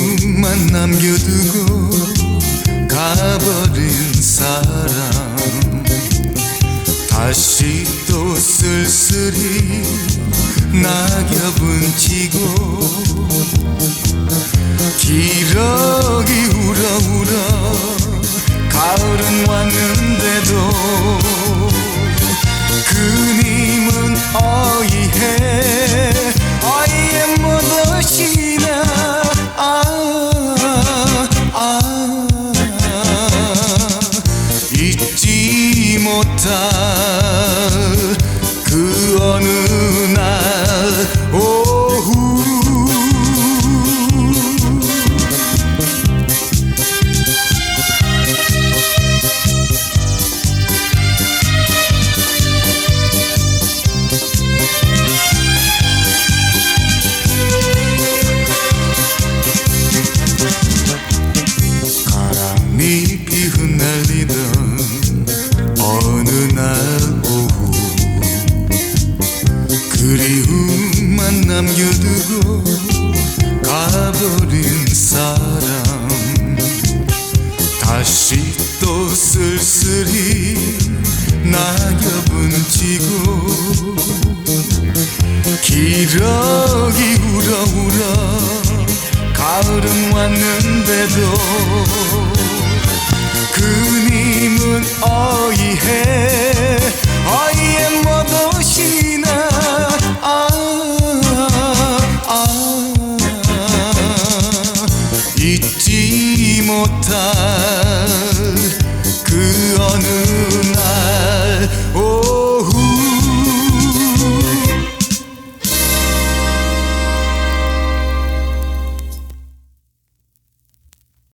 그리움만 남겨두고 가버린 사람. 다시 또 쓸쓸히 낙엽은 지고 기러 잊지 못할 그 어느 어느 날 오후 그리움만 남겨두고 가버린 사람. 다시 또 쓸쓸히 낙엽은 지고 기러기 울어 울어 가을은 왔는데도 他。